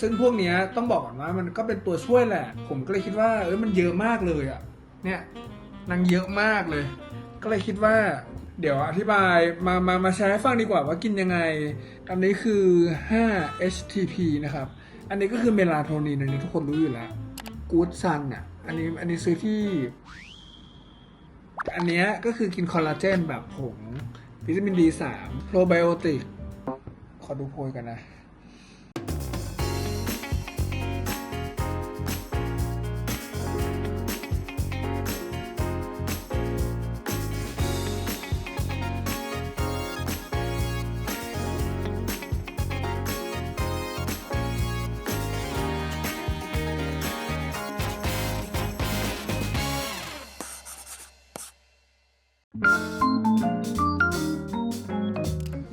ซึ่งพวกเนี้ยต้องบอกก่อนว่ามันก็เป็นตัวช่วยแหละ ผมก็เลยคิดว่าเออมันเยอะมากเลยอะ่ะเนี่ยนางเยอะมากเลย ก็เลยคิดว่า เดี๋ยวอธิบายมามามาแชร์ให้ฟังดีกว่าว่ากินยังไง อันนี้คือ 5 HTP นะครับ อันนี้ก็คือเมลาโทนินอันนี้ทุกคนรู้อยู่แล้วกู๊ดซันอะอันนี้อันนี้ซื้อที่ อันเนี้ยก็คือกินคอลลาเจนแบบผงวิตามิน D3 โปรไบโอติก ขอดูโพยกันนะ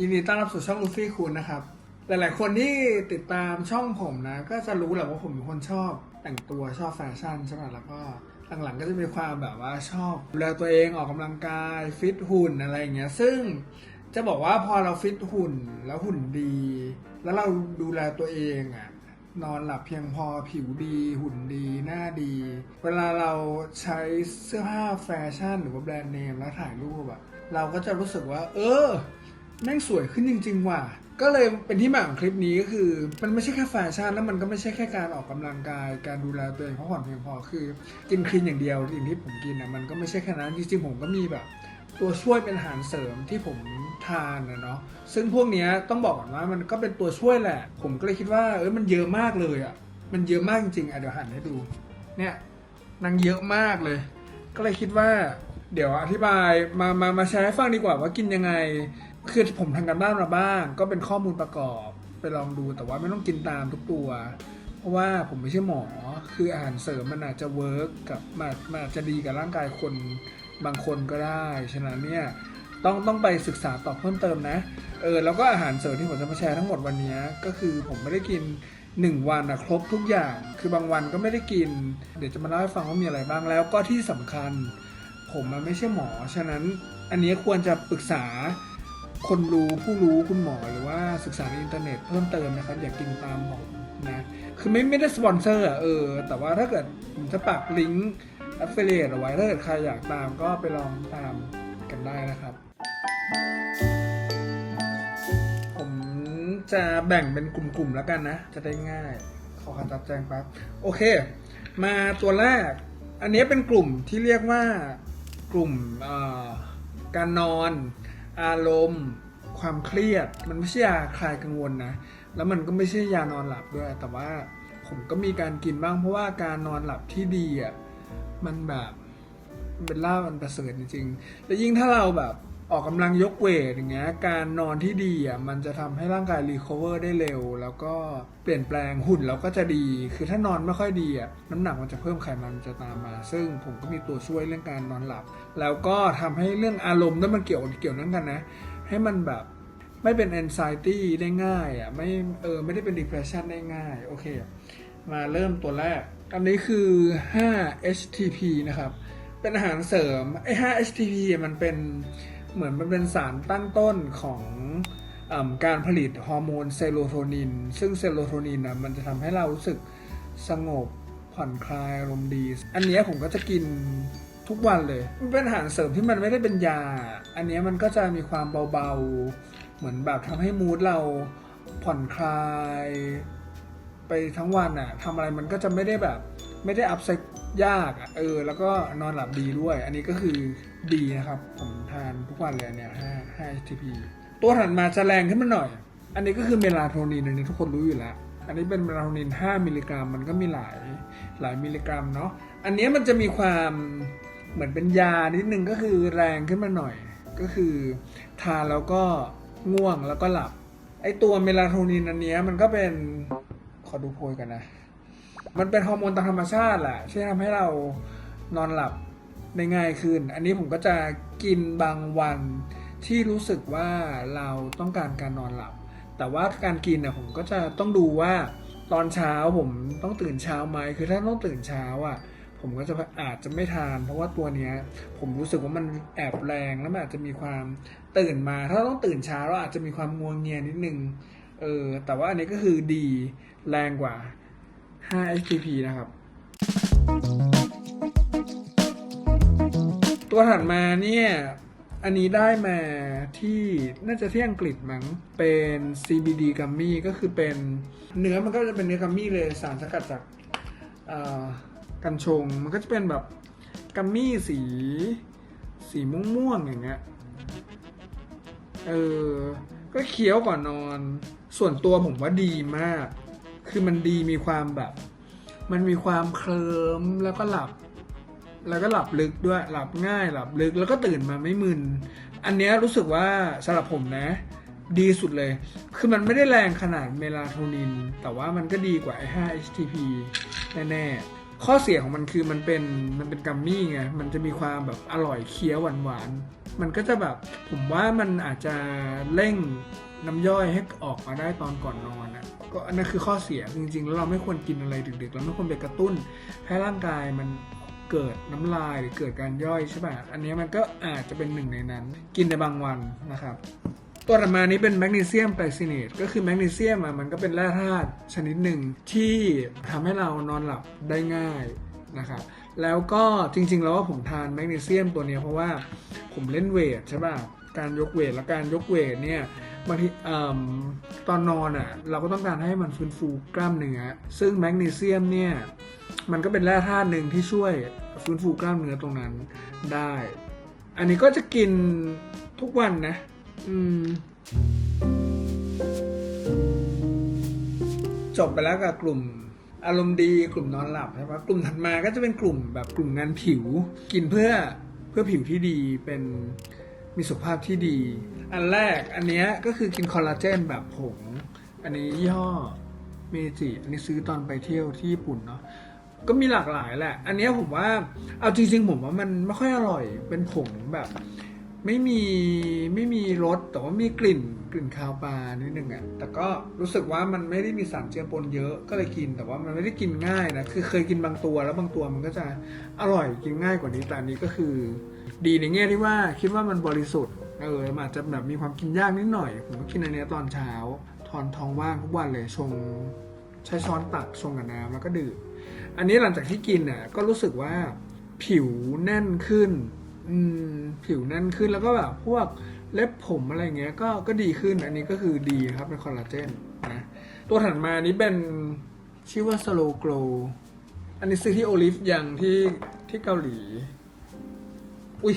ยินดีต้อนรับสู่ช่องลูฟี่คุณนะครับ หลายๆ คนที่ติดตามช่องผมนะ ก็จะรู้แหละว่าผมเป็นคนชอบแต่งตัวชอบแฟชั่นใช่ไหมแล้วก็หลังๆก็จะมีความแบบว่าชอบดูแลตัวเองออกกำลังกายฟิตหุ่นอะไรอย่างเงี้ย ซึ่งจะบอกว่าพอเราฟิตหุ่นแล้วหุ่นดี แล้วเราดูแลตัวเองอะนอนหลับเพียงพอผิวดี หุ่นดีหน้าดี เวลาเราใช้เสื้อผ้าแฟชั่น หรือว่าแบรนด์เนมแล้วถ่ายรูปอะเราก็จะรู้สึกว่า เออ แม่งสวยขึ้นจริง ๆ ว่ะ ก็เลยเป็นที่มาของคลิปนี้ก็คือ มันไม่ใช่แค่แฟชั่นแล้วมันก็ไม่ใช่แค่การออกกำลังกาย การดูแลตัวเองพักผ่อนเพียงพอคือกินคลีนอย่างเดียวสิ่งที่ผมกินนะมันก็ไม่ใช่แค่นั้นจริงๆผมก็มีแบบ ตัวช่วยเป็นอาหารเสริมที่ผมทานนะเนาะซึ่งพวกนี้ต้องบอกก่อนว่ามันก็เป็นตัวช่วยแหละ ผมก็เลยคิดว่าเออมันเยอะมากเลยอะ่ะมันเยอะมากจริงๆอะเดี๋ยวหันให้ดูเนี่ยนางเยอะมากเลย ก็เลยคิดว่า เดี๋ยวอธิบายมามามาแชร์ให้ฟังดีกว่าว่ากินยังไง คือผมทำกันบ้านมาบ้าง ก็เป็นข้อมูลประกอบไปลองดูแต่ว่าไม่ต้องกินตามทุกตัว เพราะว่าผมไม่ใช่หมอคืออาหารเสริมมันอาจจะเวิร์กกับมันมันอาจจะดีกับร่างกายคนบางคนก็ได้ ฉะนั้นเนี่ยต้องต้องไปศึกษาต่อเพิ่มเติมนะ เออแล้วก็อาหารเสริมที่ผมจะมาแชร์ทั้งหมดวันนี้ก็คือผมไม่ได้กิน 1 วันนะครบทุกอย่าง คือบางวันก็ไม่ได้กิน เดี๋ยวจะมาเล่าให้ฟังว่ามีอะไรบ้างแล้วก็ที่สำคัญ ผมมันไม่ใช่หมอ ฉะนั้นอันนี้ควรจะปรึกษา คนรู้ผู้รู้คุณหมอหรือว่าศึกษาในอินเทอร์เน็ตเพิ่มเติมนะครับ อย่ากกินตามผมนะ คือไม่ไม่ได้สปอนเซอร์อะเออ แต่ว่าถ้าเกิดผมจะปักลิงก์ affiliate เอาไว้ถ้าเกิดใครอยากตามก็ไปลองตามกันได้นะครับ ผมจะแบ่งเป็นกลุ่มๆแล้วกันนะ จะได้ง่าย ขอคำตัดแจ้งแป๊บโอเค มาตัวแรก อันนี้เป็นกลุ่มที่เรียกว่ากลุ่มการนอน อารมณ์ ความเครียด มันไม่ใช่ยาคลายกังวลนะ แล้วมันก็ไม่ใช่ยานอนหลับด้วย แต่ว่าผมก็มีการกินบ้างเพราะว่าการนอนหลับที่ดีอะมันแบบเป็นล่าบมันประเสริฐจริงๆ และยิ่งถ้าเราแบบ ออกกำลังยกเวทอย่างเงี้ยการนอนที่ดีอะมันจะทำให้ร่างกายรีคอเวอร์ได้เร็ว แล้วก็เปลี่ยนแปลงหุ่นเราก็จะดี คือถ้านอนไม่ค่อยดีอะน้ำหนักมันจะเพิ่มไขมันจะตามมา ซึ่งผมก็มีตัวช่วยเรื่องการนอนหลับ แล้วก็ทำให้เรื่องอารมณ์ด้วยมันเกี่ยวเกี่ยวนั้นกันนะ ให้มันแบบไม่เป็น anxiety ได้ง่ายอะไม่เออไม่ได้เป็น depression ได้ง่ายโอเค มาเริ่มตัวแรก อันนี้คือ 5 HTP นะครับ เป็นอาหารเสริมไอ้5 HTP มันเป็น เหมือนมันเป็นสารตั้งต้นของอการผลิตฮอร์โมนเซโรโทนิน ซึ่งเซโรโทนินนะมันจะทำให้เรารู้สึกสงบผ่อนคลายอารมณ์ดี อันนี้ผมก็จะกินทุกวันเลย มันเป็นอาหารเสริมที่มันไม่ได้เป็นยา อันนี้มันก็จะมีความเบาๆ เหมือนแบบทำให้มูดเราผ่อนคลาย ไปทั้งวันอะทำอะไรมันก็จะไม่ได้แบบไม่ได้อัพเซ็ต ยากอะเออ แล้วก็นอนหลับดีด้วย อันนี้ก็คือดีนะครับ ผมทานทุกวันเลยเนี่ย5 5 HTP ตัวถัดมาจะแรงขึ้นมาหน่อย อันนี้ก็คือเมลาโทนินอันนี้ทุกคนรู้อยู่แล้ว อันนี้เป็นเมลาโทนิน 5 มิลลิกรัม มันก็มีหลายหลายมิลลิกรัมเนาะ อันนี้มันจะมีความเหมือนเป็นยานิดนึงก็คือแรงขึ้นมาหน่อย ก็คือทานแล้วก็ง่วงแล้วก็หลับ ไอตัวเมลาโทนินอันนี้มันก็เป็นขอดูโพยกันนะ มันเป็นฮอร์โมนตามธรรมชาติแหละที่ทำให้เรานอนหลับได้ง่ายขึ้น อันนี้ผมก็จะกินบางวันที่รู้สึกว่าเราต้องการการนอนหลับ แต่ว่าการกินเนี่ยผมก็จะต้องดูว่าตอนเช้าผมต้องตื่นเช้าไหมคือถ้าต้องตื่นเช้าอะผมก็จะอาจจะไม่ทาน เพราะว่าตัวเนี้ย ผมรู้สึกว่ามันแอบแรงแล้วมันอาจจะมีความตื่นมา ถ้าต้องตื่นเช้าเราอาจจะมีความงัวงเงียนิดนึงเออแต่ว่าอันนี้ก็คือดีแรงกว่า 5 HTP นะครับ ตัวถัดมาเนี่ย อันนี้ได้มาที่น่าจะที่อังกฤษมั้ง เป็น CBD กัมมี่ก็คือเป็นเนื้อมันก็จะเป็นเนื้อกัมมี่เลยสารสกัดจากกัญชง มันก็จะเป็นแบบกัมมี่สี สีม่วงๆอย่างเงี้ย เออ ก็เคี้ยวก่อนนอน ส่วนตัวผมว่าดีมาก คือมันดีมีความแบบ มันมีความเคลิ้มแล้วก็หลับ แล้วก็หลับลึกด้วย หลับง่ายหลับลึกแล้วก็ตื่นมาไม่มึน อันเนี้ยรู้สึกว่าสำหรับผมนะ ดีสุดเลย คือมันไม่ได้แรงขนาดเมลาโทนิน แต่ว่ามันก็ดีกว่าไอ้ 5-HTP แน่ๆข้อเสียของมันคือมันเป็นมันเป็นกัมมี่ไง มันจะมีความแบบอร่อยเคี้ยวหวานๆมันก็จะแบบผมว่ามันอาจจะเร่งน้ำย่อยให้ออกมาได้ตอนก่อนนอนนะ ก็อันนั้นคือข้อเสียจริงๆแล้วเราไม่ควรกินอะไรดึกๆเราไม่ควรไปกระตุ้น ให้ร่างกายมันเกิดน้ำลายหรือเกิดการย่อยใช่ป่ะอันนี้มันก็อาจจะเป็นหนึ่งในนั้น กินในบางวันนะครับ ตัวต่อมานี้เป็นแมกนีเซียมไกลซิเนตก็คือแมกนีเซียมอะมันก็เป็นแร่ธาตุชนิดหนึ่งที่ทำให้เรานอนหลับได้ง่ายนะครับแล้วก็จริงๆ แล้วว่าผมทานแมกนีเซียมตัวนี้เพราะว่าผมเล่นเวทใช่ป่ะการยกเวทและการยกเวทเนี่ย บางทีตอนนอนอะเราก็ต้องการให้มันฟื้นฟูกล้ามเนื้อ ซึ่งแมกนีเซียมเนี่ยมันก็เป็นแร่ธาตุหนึ่งที่ช่วยฟื้นฟูกล้ามเนื้อตรงนั้นได้ อันนี้ก็จะกินทุกวันนะ อืม จบไปแล้วกับกลุ่มอารมณ์ดีกลุ่มนอนหลับใช่ปะกลุ่มถัดมาก็จะเป็นกลุ่มแบบกลุ่มงานผิว กินเพื่อเพื่อผิวที่ดีเป็น มีสุขภาพที่ดี อันแรกอันเนี้ยก็คือกินคอลลาเจนแบบผง อันนี้ยี่ห้อเมจิอันนี้ซื้อตอนไปเที่ยวที่ญี่ปุ่นเนาะก็มีหลากหลายแหละ อันนี้ผมว่า เอาจริงๆผมว่ามันไม่ค่อยอร่อย เป็นผงแบบ ไม่มีไม่มีรสแต่ว่ามีกลิ่นกลิ่นคาวปลานิดนึงอะ่ะแต่ก็รู้สึกว่ามันไม่ได้มีสารเจือปนเยอะก็เลยกิน แต่ว่ามันไม่ได้กินง่ายนะคือเคยกินบางตัวแล้วบางตัวมันก็จะอร่อยกินง่ายกว่านี้แต่อันนี้ก็คือ ดีในแง่ที่ว่าคิดว่ามันบริสุทธิ์เอออาจจะแบบมีความกินยากนิดหน่อย ผมก็กินอันนี้ตอนเช้าทอนท้องว่างทุกวันเลยชงใช้ช้อนตักชงกับน้ำแล้วก็ดื่มอันนี้หลังจากที่กินน่ะก็รู้สึกว่าผิวแน่นขึ้น อืมผิวแน่นขึ้นแล้วก็แบบพวกเล็บผมอะไรเงี้ยก็ก็ดีขึ้นอันนี้ก็คือดีครับเป็นคอลลาเจนนะตัวถัดมานี้เป็นชื่อว่า slow glow อันนี้ซื้อที่โอลิฟยังที่ที่เกาหลี อุ้ย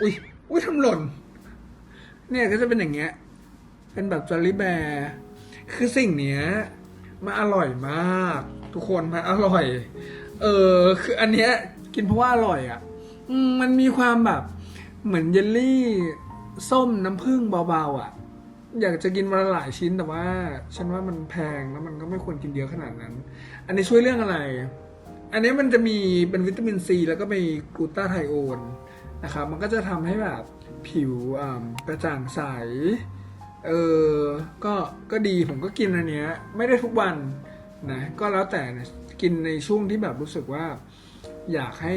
อุ้ยอุ้ยทำหล่น เนี่ยก็จะเป็นอย่างเงี้ย เป็นแบบจอลลี่แบร์คือสิ่งเนี้ยมันอร่อยมาก ทุกคนมันอร่อย เออคืออันเนี้ยกินเพราะว่าอร่อยอะ อืมมันมีความแบบ เหมือนเยลลี่ส้มน้ำผึ้งเบาๆอะ อยากจะกินวันละหลายชิ้นแต่ว่า ฉันว่ามันแพงแล้วมันก็ไม่ควรกินเยอะขนาดนั้น อันนี้ช่วยเรื่องอะไร อันนี้มันจะมีเป็นวิตามินซีแล้วก็มีกลูตาไทโอนนะครับมันก็จะทำให้แบบผิวกระจ่างใสเออก็ก็ดีผมก็กินอันเนี้ย ไม่ได้ทุกวันนะก็แล้วแต่นะกินในช่วงที่แบบรู้สึกว่า อยากให้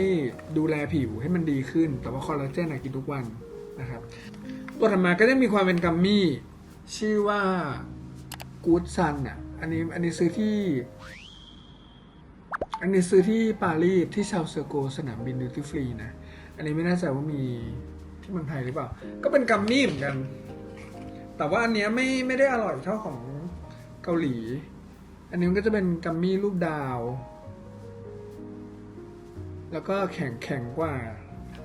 ดูแลผิวให้มันดีขึ้น แต่ว่าคอลลาเจนอะกินทุกวันนะครับ ตัวถัดมาก็จะมีความเป็นกัมมี่ ชื่อว่ากูดซันอะ อันนี้อันนี้ซื้อที่ อันนี้ซื้อที่ปารีสที่ชาวเซอร์โกสนามบินดิวตี้ฟรีนะ อันนี้ไม่แน่ใจว่ามีที่เมืองไทยหรือเปล่า ก็เป็นกัมมี่เหมือนกัน แต่ว่าอันเนี้ยไม่ไม่ได้อร่อยเท่าของเกาหลี อันนี้มันก็จะเป็นกัมมี่รูปดาว แล้วก็แข็งแข็งกว่า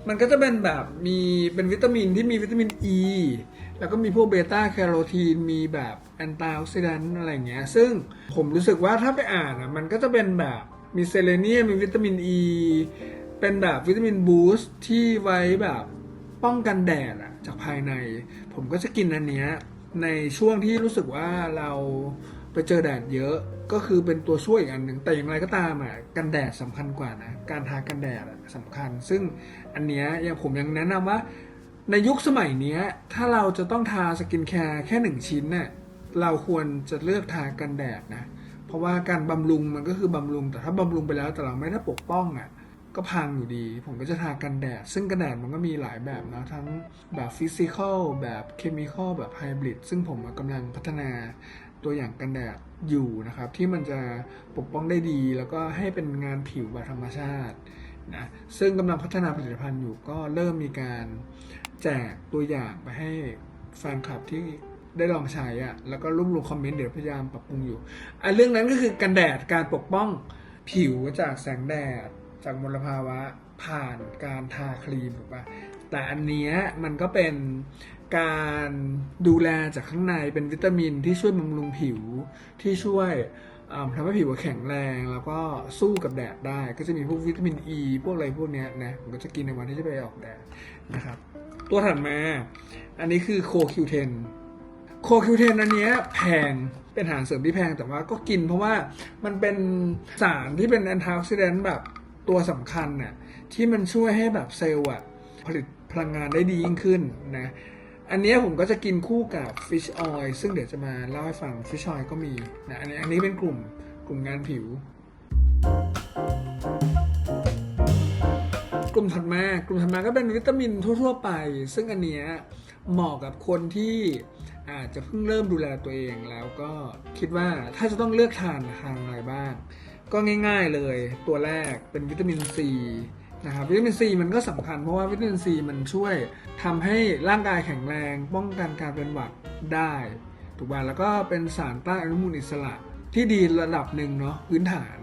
มันก็จะเป็นแบบมีเป็นวิตามินที่มีวิตามินอ e, ีแล้วก็มีพวกเบต้าแคโรทีน มีแบบแอนตี้ออกซิแดนต์อะไรเงี้ย ซึ่งผมรู้สึกว่าถ้าไปอ่านอะ มันก็จะเป็นแบบมีเซเลเนียม มีวิตามินอ e, ีเป็นแบบวิตามินบูสต์ที่ไว้แบบป้องกันแดดอะจากภายใน ผมก็จะกินอันเนี้ยในช่วงที่รู้สึกว่าเราไปเจอแดดเยอะ ก็คือเป็นตัวช่วยอีกอันหนึ่งแต่อย่างไรก็ตามอะกันแดดสำคัญกว่านะการทากันแดดอะสำคัญ ซึ่งอันเนี้ยยังผมยังแนะนำว่าในยุคสมัยเนี้ยถ้าเราจะต้องทาสกินแคร์แค่หนึ่งชิ้นน่ะเราควรจะเลือกทากันแดดนะเพราะว่าการบำรุงมันก็คือบำรุง แต่ถ้าบำรุงไปแล้วแต่เราไม่ได้ปกป้องอะก็พังอยู่ดี ผมก็จะทากันแดด ซึ่งกันแดดมันก็มีหลายแบบนะทั้งแบบฟิสิกอลแบบเคมีคอลแบบไฮบริดซึ่งผมกำลังพัฒนา ตัวอย่างกันแดดอยู่นะครับ ที่มันจะปกป้องได้ดี แล้วก็ให้เป็นงานผิวแบบธรรมชาตินะซึ่งกำลังพัฒนาผลิตภัณฑ์อยู่ก็เริ่มมีการแจกตัวอย่างไปให้แฟนคลับที่ได้ลองใช้อะแล้วก็รวบรวมคอมเมนต์เดี๋ยวพยายามปรับปรุงอยู่อันเรื่องนั้นก็คือกันแดดการปกป้องผิวจากแสงแดด จากมลภาวะผ่านการทาครีมถูกปะแต่อันเนี้ยมันก็เป็น การดูแลจากข้างในเป็นวิตามินที่ช่วยบำรุงผิวที่ช่วยทำให้ผิวแข็งแรงแล้วก็สู้กับแดดได้ ก็จะมีพวกวิตามินอ e, ีพวกอะไรพวกเนี้ยนะผมก็จะกินในวันที่จะไปออกแดดนะครับ ตัวถัดมา อันนี้คือโคคิวเทนโคคิวเทนอันเนี้ยแพงเป็นอาหารเสริมที่แพงแต่ว่าก็กินเพราะว่ามันเป็นสารที่เป็นแอนตี้ออกซิแดนต์แบบตัวสำคัญน่ะที่มันช่วยให้แบบเซลล์อะผลิตพลังงานได้ดียิ่งขึ้นนะ อันนี้ผมก็จะกินคู่กับฟิชออยล์ซึ่งเดี๋ยวจะมาเล่าให้ฟังฟิชออยล์ก็มีนะอันนี้อันนี้เป็นกลุ่มกลุ่มงานผิว กลุ่มถัดมากลุ่มถัดมาก็เป็นวิตามินทั่ว ๆ ไป ซึ่งอันเนี้ยเหมาะกับคนที่อาจจะเพิ่งเริ่มดูแลตัวเองแล้วก็คิดว่าถ้าจะต้องเลือกทานทานอะไรบ้าง ก็ง่าย ๆเลยตัวแรกเป็นวิตามินซี นะครับวิตามินซีมันก็สำคัญเพราะว่าวิตามินซีมันช่วยทำให้ร่างกายแข็งแรง ป้องกันการเป็นหวัดได้ถูกป่ะแล้วก็เป็นสารต้านอนุมูลอิสระที่ดีระดับหนึ่งเนาะพื้นฐาน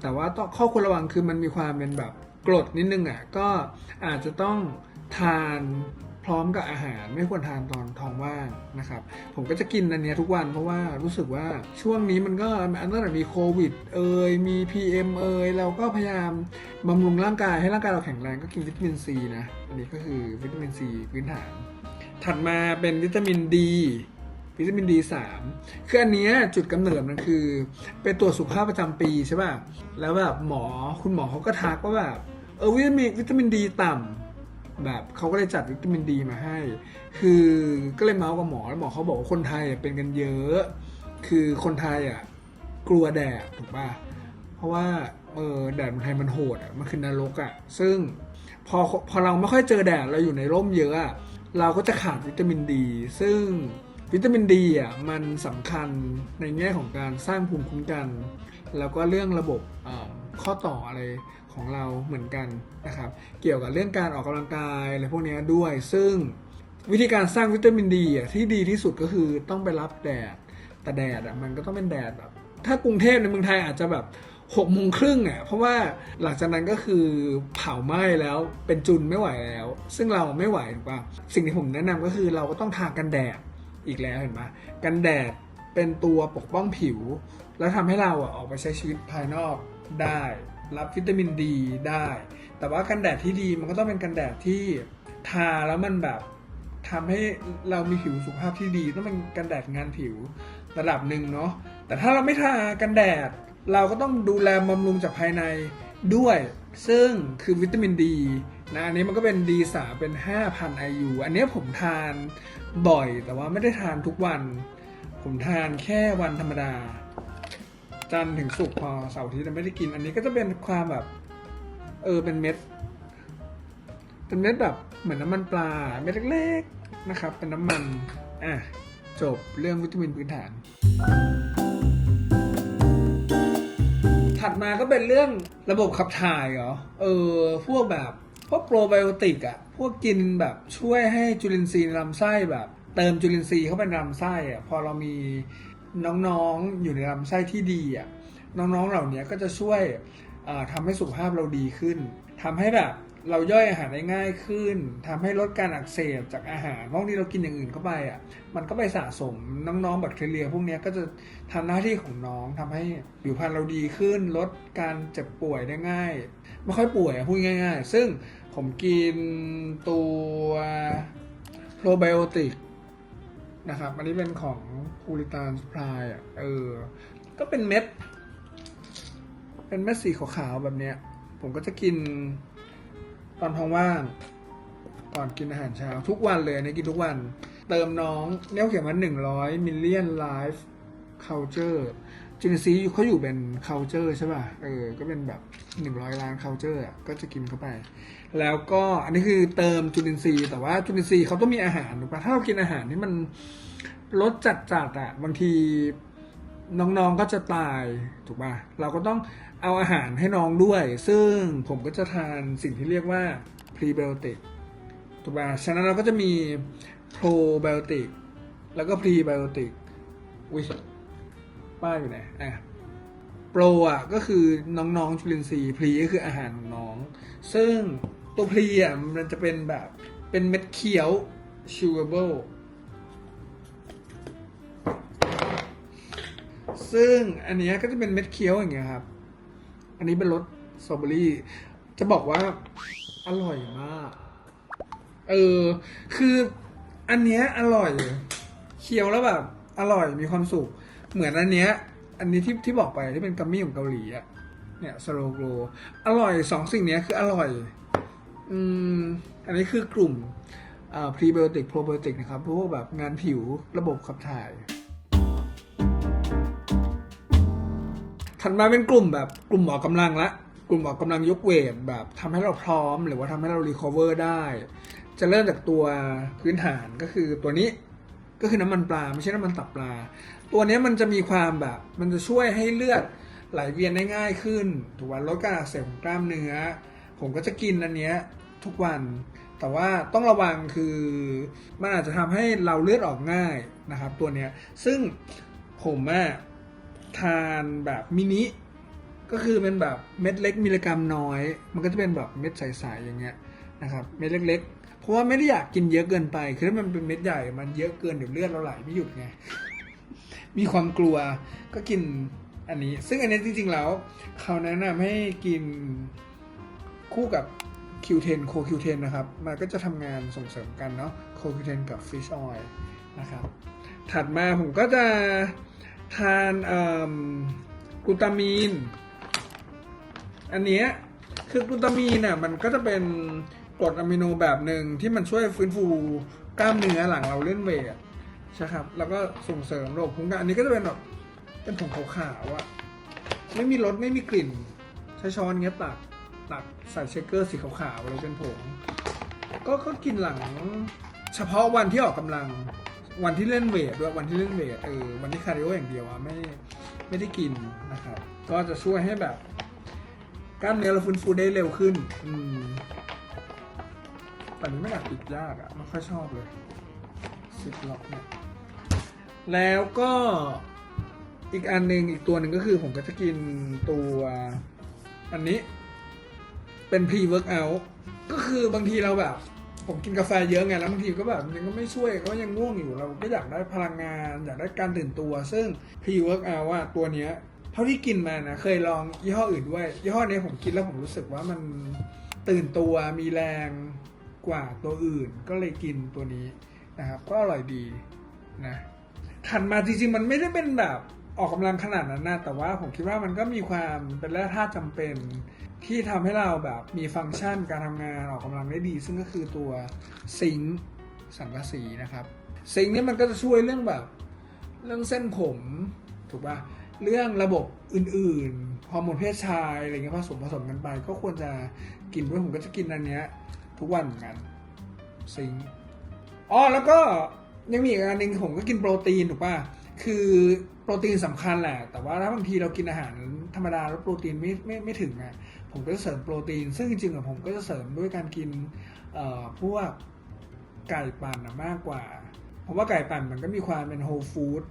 แต่ว่าต้องข้อควรระวังคือมันมีความเป็นแบบกรดนิดนึงอะก็อาจจะต้องทาน พร้อมกับอาหารไม่ควรทานตอนท้องว่างนะครับ ผมก็จะกินอันนี้ทุกวันเพราะว่ารู้สึกว่าช่วงนี้มันก็อันตั้งแต่มีโควิดเอ่ยมี PM เอ่ยเราก็พยายามบำรุงร่างกายให้ร่างกายเราแข็งแรงก็กินวิตามินซีนะอันนี้ก็คือวิตามินซีพื้นฐาน ถัดมาเป็นวิตามินดีวิตามินดีสามคืออันเนี้ยจุดกำเนิดมันคือเป็นตัวจสุขภาพประจำปีใช่ป่ะ แล้วแบบหมอคุณหมอเขาก็ทักว่าแบบเออวิตามินวิตามินดีต่ำ แบบเขาก็เลยจัดวิตามินดีมาให้ คือก็เลยเมาส์กับหมอแล้วหมอเขาบอกว่าคนไทยเป็นกันเยอะ คือคนไทยอะกลัวแดดถูกป่ะ เพราะว่าเออแดดมืองไทยมันโหดอะมันคือนรกอะ ซึ่งพอพอเราไม่ค่อยเจอแดดเราอยู่ในร่มเยอะอะเราก็จะขาดวิตามินดี ซึ่งวิตามินดีอะมันสำคัญในแง่ของการสร้างภูมิคุ้มกัน แล้วก็เรื่องระบบข้อต่ออะไร ของเราเหมือนกันนะครับ เกี่ยวกับเรื่องการออกกำลังกายอะไรพวกนี้ด้วย ซึ่งวิธีการสร้างวิตามินดีอะที่ดีที่สุดก็คือต้องไปรับแดด แต่แดดอะมันก็ต้องเป็นแดดแบบ ถ้ากรุงเทพในเมืองไทยอาจจะแบบหกโมงครึ่งอะเพราะว่าหลังจากนั้นก็คือเผาไหม้แล้วเป็นจุนไม่ไหวแล้ว ซึ่งเราไม่ไหวถูกปะสิ่งที่ผมแนะนำก็คือเราก็ต้องทากันแดดอีกแล้วเห็นปะกันแดดเป็นตัวปกป้องผิว แล้วทำให้เราอะออกไปใช้ชีวิตภายนอกได้ รับวิตามินดีได้ แต่ว่ากันแดดที่ดีมันก็ต้องเป็นกันแดดที่ทาแล้วมันแบบทำให้เรามีผิวสุขภาพที่ดีต้องเป็นกันแดดงานผิวระดับหนึ่งเนาะแต่ถ้าเราไม่ทากันแดด เราก็ต้องดูแลบำรุงจากภายในด้วย ซึ่งคือวิตามินดีนะอันนี้มันก็เป็น D3 เป็น 5,000 IU อันนี้ผมทานบ่อยแต่ว่าไม่ได้ทานทุกวัน ผมทานแค่วันธรรมดา จันทร์ถึงศุกร์พอเสาร์อาทิตย์ไม่ได้กิน อันนี้ก็จะเป็นความแบบ เออเป็นเม็ด เป็นเม็ดแบบเหมือนน้ำมันปลาเม็ดเล็กๆนะครับ เป็นน้ำมันอะจบเรื่องวิตามินพื้นฐาน ถัดมาก็เป็นเรื่องระบบขับถ่ายเหรอ เออ พวกแบบพวกโปรไบโอติกอะพวกกินแบบช่วยให้จุลินทรีย์ในลำไส้แบบ เติมจุลินทรีย์เข้าไปในลำไส้อะพอเรามี น้องๆอยู่ในลำไส้ที่ดีอะน้องๆเหล่านี้ก็จะช่วยอ่าทำให้สุขภาพเราดีขึ้นทำให้แบบเราย่อยอาหารได้ง่ายขึ้นทำให้ลดการอักเสบจากอาหารพวกที่เรากินอย่างอื่นเข้าไปอะมันก็ไปสะสมน้องๆแบคทีเรีย พวกนี้ก็จะทำหน้าที่ของน้องทำให้ผิวพรรณเราดีขึ้น ลดการเจ็บป่วยได้ง่าย ไม่ค่อยป่วยพูดง่าย ๆ ซึ่งผมกินตัวโปรไบโอติก นะครับอันนี้เป็นของพูริตานสปรายอะเออ ก็เป็นเม็ด เป็นเม็ดสีขาวๆแบบเนี้ย ผมก็จะกินตอนท้องว่าง ก่อนกินอาหารเช้า ทุกวันเลยนะกินทุกวัน เติมน้องเนี่ยเขาเขียนว่า100 million life culture จุลินทรีเขาอยู่เป็น culture ใช่ป่ะ เออ ก็เป็นแบบ100ล้าน culture อะ ก็จะกินเข้าไป แล้วก็อันนี้คือเติมจุลินทรีย์ แต่ว่าจุลินทรีย์เขาต้องมีอาหารถูกป่ะ ถ้าเรากินอาหารที่มันรสจัดจัดอะ บางทีน้องๆก็จะตายถูกป่ะ เราก็ต้องเอาอาหารให้น้องด้วย ซึ่งผมก็จะทานสิ่งที่เรียกว่าพรีไบโอติกถูกป่ะ ฉะนั้นเราก็จะมีโปรไบโอติกแล้วก็พรีไบโอติกอุ้ย ป้าอยู่ไหนอะโปรอะก็คือน้องๆจุลินทรีย์พรีก็คืออาหารของน้อง ซึ่งตัวพรีอะมันจะเป็นแบบเป็นเม็ดเขียว chewable ซึ่งอันนี้ก็จะเป็นเม็ดเคี้ยวอย่างเงี้ยครับ อันนี้เป็นรสสตรอเบอรี่ จะบอกว่าอร่อยมาก เออ คืออันเนี้ยอร่อย เคี้ยวแล้วแบบอร่อยมีความสุข เหมือนอันเนี้ย อันนี้ที่ที่บอกไปที่เป็นกัมมี่ของเกาหลีอะเนี่ยสโลโกอร่อยสองสิ่งนี้คืออร่อย อืม อันนี้คือกลุ่มอ่าพรีไบโอติกโปรไบโอติกนะครับ พวกแบบงานผิวระบบขับถ่าย ถัดมาเป็นกลุ่มแบบกลุ่มออกกำลังละ กลุ่มออกกำลังยกเวทแบบทำให้เราพร้อม หรือว่าทำให้เรารีคอเวอร์ได้ จะเริ่มจากตัวพื้นฐานก็คือตัวนี้ ก็คือน้ำมันปลาไม่ใช่น้ำมันตับปลา ตัวนี้มันจะมีความแบบมันจะช่วยให้เลือดไหลเวียนได้ง่ายขึ้นถูกว่าลดการอักเสบของกล้ามเนื้อ ผมก็จะกินอันเนี้ยทุกวัน แต่ว่าต้องระวังคือมันอาจจะทำให้เราเลือดออกง่ายนะครับตัวเนี้ยซึ่งผมอะทานแบบมินิก็คือเป็นแบบเม็ดเล็กมิลลิกรัมน้อย มันก็จะเป็นแบบเม็ดใสๆอย่างเงี้ยนะครับเม็ดเล็กๆ เพราะว่าไม่ได้อยากกินเยอะเกินไป คือถ้ามันเป็นเม็ดใหญ่ มันเยอะเกินเดี๋ยวเลือดเราไหลไม่หยุดไง มีความกลัวก็กินอันนี้ ซึ่งอันนี้จริง ๆ แล้วเขาแนะนำให้กินคู่กับ Q10 โค Q10 นะครับ มันก็จะทำงานส่งเสริมกันเนาะโค Q10 กับ Fish Oil นะครับ ถัดมาผมก็จะทานกูตามีน อันเนี้ยคือกลูตามีนน่ะมันก็จะเป็น กรดอะมิโนแบบหนึ่งที่มันช่วยฟื้นฟูกล้ามเนื้อหลังเราเล่นเวทใช่ครับ แล้วก็ส่งเสริมระบบภูมิคุ้มกันอันนี้ก็จะเป็นแบบเป็นผงขาวๆอะไม่มีรสไม่มีกลิ่น ใช้ช้อนเงี้ยตักตักใส่เชคเกอร์สีขาวๆเลยเป็นผงก็ก็กินหลังเฉพาะวันที่ออกกำลัง วันที่เล่นเวทด้วยวันที่เล่นเวทเออวันที่คาร์ดิโออย่างเดียวอะไม่ไม่ได้กินนะครับ ก็จะช่วยให้แบบกล้ามเนื้อเราฟื้นฟูได้เร็วขึ้น อืม แต่นี้ไม่อยากติดยากอะไม่ค่อยชอบเลยซิปล็อกเนี่ยแล้วก็อีกอันหนึ่งอีกตัวหนึ่งก็คือผมก็จะกินตัวอันนี้ เป็นพรีเวิร์กอัลก็คือบางทีเราแบบ ผมกินกาแฟเยอะไงแล้วบางทีก็แบบมันยังก็ไม่ช่วยก็ยังง่วงอยู่เราก็อยากได้พลังงาน อยากได้การตื่นตัว ซึ่งพรีเวิร์กอัลว่าตัวเนี้ยเท่าที่กินมานะเคยลองยี่ห้ออื่นด้วยยี่ห้อนี้ผมกินแล้วผมรู้สึกว่ามันตื่นตัวมีแรง กว่าตัวอื่นก็เลยกินตัวนี้นะครับ ก็อร่อยดีนะถัดมาจริงๆมันไม่ได้เป็นแบบออกกำลังขนาดนั้นนะแต่ว่าผมคิดว่ามันก็มีความเป็นแร่ธาตุจำเป็น ที่ทำให้เราแบบมีฟังก์ชันการทำงานออกกำลังได้ดี ซึ่งก็คือตัวซิงค์สังกะสีนะครับซิงค์นี่ยมันก็จะช่วยเรื่องแบบเรื่องเส้นผมถูกป่ะเรื่องระบบอื่นๆฮอร์โมนเพศชายอะไรเงี้ยผสมผสมกันไป ก็ควรจะกินด้วยผมก็จะกินอันเนี้ย ทุกวันเหมือนกันซิงอ๋อแล้วก็ยังมีอีกอันหนึ่งผมก็กินโปรตีนถูกป่ะคือโปรตีนสำคัญแหละ แต่ว่าถ้าบางทีเรากินอาหารธรรมดาแล้วโปรตีนไม่ไม่ไม่ถึงอะผมก็จะเสริมโปรตีน ซึ่งจริงๆอะผมก็จะเสริมด้วยการกินเอ่อพวกไก่ปั่นมากกว่า เพราะว่าไก่ปั่นมันก็มีความเป็นโฮลฟู้ด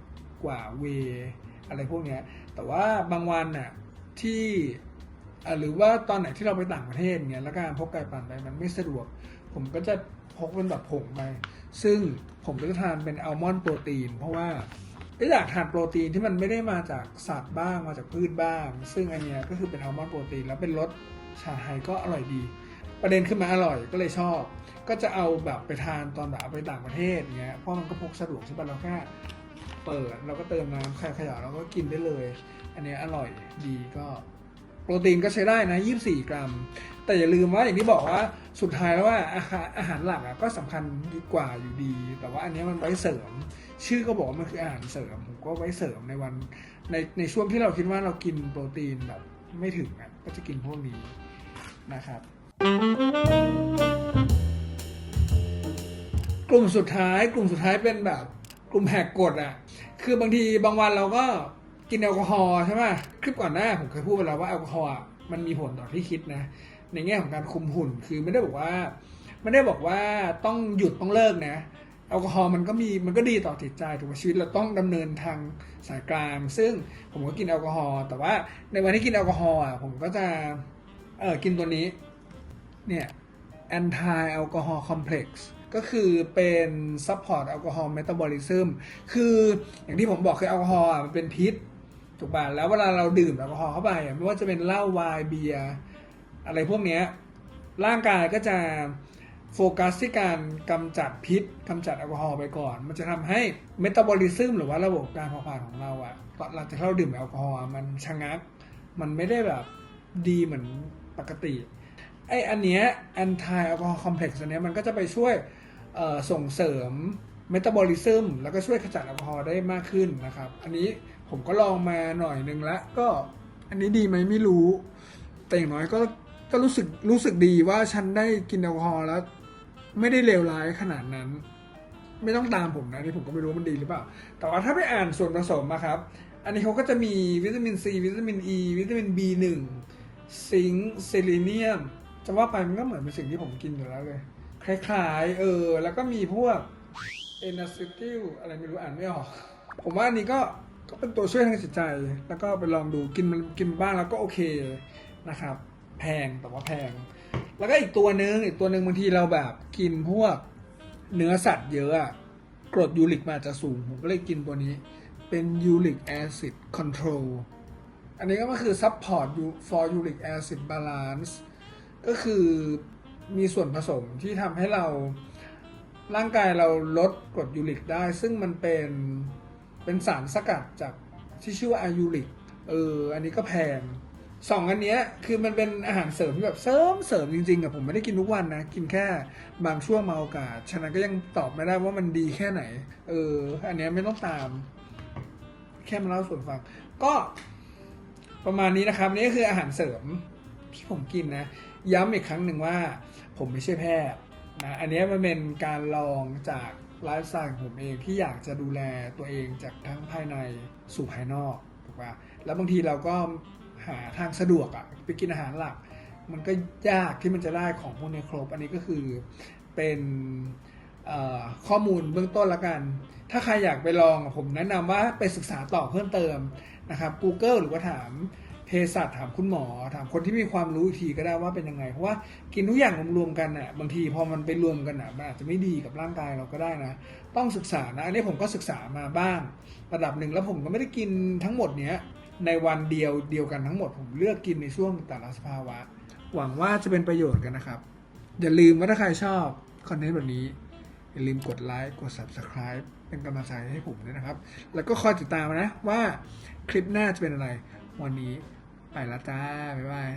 กว่าเวย์อะไรพวกเนี้ยแต่ว่าบางวันน่ะที่ หรือว่าตอนไหนที่เราไปต่างประเทศเนี้ยแล้วการพกไก่ปั่นไปมันไม่สะดวก ผมก็จะพกเป็นแบบผงไป ซึ่งผมก็จะทานเป็นอัลมอนด์โปรตีน เพราะว่าอยากทานโปรตีนที่มันไม่ได้มาจากสัตว์บ้างมาจากพืชบ้าง ซึ่งอันเนี้ยก็คือเป็นอัลมอนด์โปรตีนแล้วเป็นรสชาไทยก็อร่อยดี ประเด็นขึ้นมาอร่อยก็เลยชอบ ก็จะเอาแบบไปทานตอนแบบไปต่างประเทศเงี้ยเพราะมันก็พกสะดวกใช่ปะเราแค่เปิดเราก็เติมน้ำใครขยะเราก็กินได้เลย อันเนี้ยอร่อยดีก็ ปรตีนก็ใช้ได้นะ 24 กรัม แต่อย่าลืมว่าอย่างที่บอกว่าสุดท้ายแล้วว่าอาหารอาหารหลักอะก็สำคัญกว่าอยู่ดี แต่ว่าอันนี้มันไว้เสริม ชื่อก็บอกว่ามันคืออาหารเสริมผมก็ไว้เสริมในวันในในช่วงที่เราคิดว่าเรากินโปรตีนแบบไม่ถึงอะก็จะกินพวกนี้นะครับ กลุ่มสุดท้าย กลุ่มสุดท้ายเป็นแบบกลุ่มแหกกฎอะ คือบางทีบางวันเราก็ กินแอลกอฮอล์ใช่ไหมคลิปก่อนหน้าผมเคยพูดไปแล้วว่าแอลกอฮอล์มันมีผลต่อที่คิดนะ ในแง่ของการคุมหุ่นคือไม่ได้บอกว่าไม่ได้บอกว่าต้องหยุดต้องเลิกนะแอลกอฮอล์มันก็มีมันก็ดีต่อจิตใจถูกไหมชีวิตเราต้องดำเนินทางสายกลาง ซึ่งผมก็กินแอลกอฮอล์แต่ว่าในวันที่กินแอลกอฮอล์อะผมก็จะเออกินตัวนี้เนี่ย anti alcohol complex ก็คือเป็น support alcohol metabolism คืออย่างที่ผมบอกคือแอลกอฮอล์มันเป็นพิษ ถูกป่ะแล้วเวลาเราดื่มแอลกอฮอล์เข้าไปอะไม่ว่าจะเป็นเหล้าไวน์เบียร์อะไรพวกเนี้ยร่างกายก็จะโฟกัสที่การกำจัดพิษกำจัดแอลกอฮอล์ไปก่อน มันจะทำให้เมตาบอลิซึมหรือว่าระบบการเผาผลาญของเราอะตอนหลังจากเราดื่มแอลกอฮอล์มันชะงัก มันไม่ได้แบบดีเหมือนปกติไออันเนี้ย anti alcohol complex อันเนี้ยมันก็จะไปช่วยส่งเสริม metabolism แล้วก็ช่วยขจัดแอลกอฮอล์ได้มากขึ้นนะครับ อันนี้ ผมก็ลองมาหน่อยนึงแล้วก็อันนี้ดีไหมไม่รู้ แต่อย่างน้อยก็ก็รู้สึกรู้สึกดีว่าฉันได้กินแอลกอฮอล์แล้ว ไม่ได้เลวร้ายขนาดนั้น ไม่ต้องตามผมนะนี่ผมก็ไม่รู้มันดีหรือเปล่า แต่ว่าถ้าไปอ่านส่วนผสมอะครับ อันนี้เขาก็จะมีวิตามินซีวิตามินอ e, ีวิตามิน B1 ซิงค์เซเลเนียมจะว่าไปมันก็เหมือนเป็นสิ่งที่ผมกินอยู่แล้วเลย คล้ายๆ เออ แล้วก็มีพวกเอนาซิติลอะไรไม่รู้อ่านไม่ออก ผมว่าอันนี้ก็ ก็เป็นตัวช่วยทางจิตใจ แล้วก็ไปลองดูกินมันกินบ้างแล้วก็โอเคนะครับ แพงแต่ว่าแพง แล้วก็อีกตัวหนึ่งอีกตัวหนึ่งบางทีเราแบบกินพวกเนื้อสัตว์เยอะอะกรดยูริกมาจะสูง ผมก็เลยกินตัวนี้เป็นยูริกแอซิดคอนโทรลอันนี้ก็คือ support you for uric acid balance ก็คือมีส่วนผสมที่ทำให้เราร่างกายเราลดกรดยูริกได้ ซึ่งมันเป็น เป็นสารสกัดจากที่ชื่อว่าอายูริกเอออันนี้ก็แพงสองอันเนี้ยคือมันเป็นอาหารเสริมที่แบบเสริมเสริมจริงๆอะผมไม่ได้กินทุกวันนะ กินแค่บางช่วงมาโอกาส ฉะนั้นก็ยังตอบไม่ได้ว่ามันดีแค่ไหน เออ อันเนี้ยไม่ต้องตาม แค่มาเล่าส่วนฟัง ก็ประมาณนี้นะครับ นี่ก็คืออาหารเสริมที่ผมกินนะ ย้ำอีกครั้งหนึ่งว่า ผมไม่ใช่แพทย์นะอันนี้มันเป็นการลองจาก ไลฟ์สไตล์ของผมเองที่อยากจะดูแลตัวเองจากทั้งภายในสู่ภายนอกถูกป่ะแล้วบางทีเราก็หาทางสะดวกอะไปกินอาหารหลัก มันก็ยากที่มันจะได้ของพวกนี้ครบ อันนี้ก็คือเป็นข้อมูลเบื้องต้นละกัน ถ้าใครอยากไปลองผมแนะนำว่าไปศึกษาต่อเพิ่มเติมนะครับ Google หรือว่าถาม เภสัชถามคุณหมอ ถามคนที่มีความรู้อีกทีก็ได้ว่าเป็นยังไง เพราะว่ากินทุกอย่างรวมๆกันน่ะบางทีพอมันไปรวมกันน่ะมันอาจจะไม่ดีกับร่างกายเราก็ได้นะ ต้องศึกษานะอันนี้ผมก็ศึกษามาบ้าง ระดับหนึ่งแล้วผมก็ไม่ได้กินทั้งหมดเนี้ยในวันเดียวเดียวกันทั้งหมด ผมเลือกกินในช่วงแต่ละสภาวะ หวังว่าจะเป็นประโยชน์กันนะครับ อย่าลืมว่าถ้าใครชอบคอนเทนต์แบบนี้อย่าลืมกดไลค์กด Subscribe เป็นกำลังใจให้ผมด้วยนะครับ แล้วก็คอยติดตามนะว่าคลิปหน้าจะเป็นอะไรวันนี้ ไปละจ้า บ๊ายบาย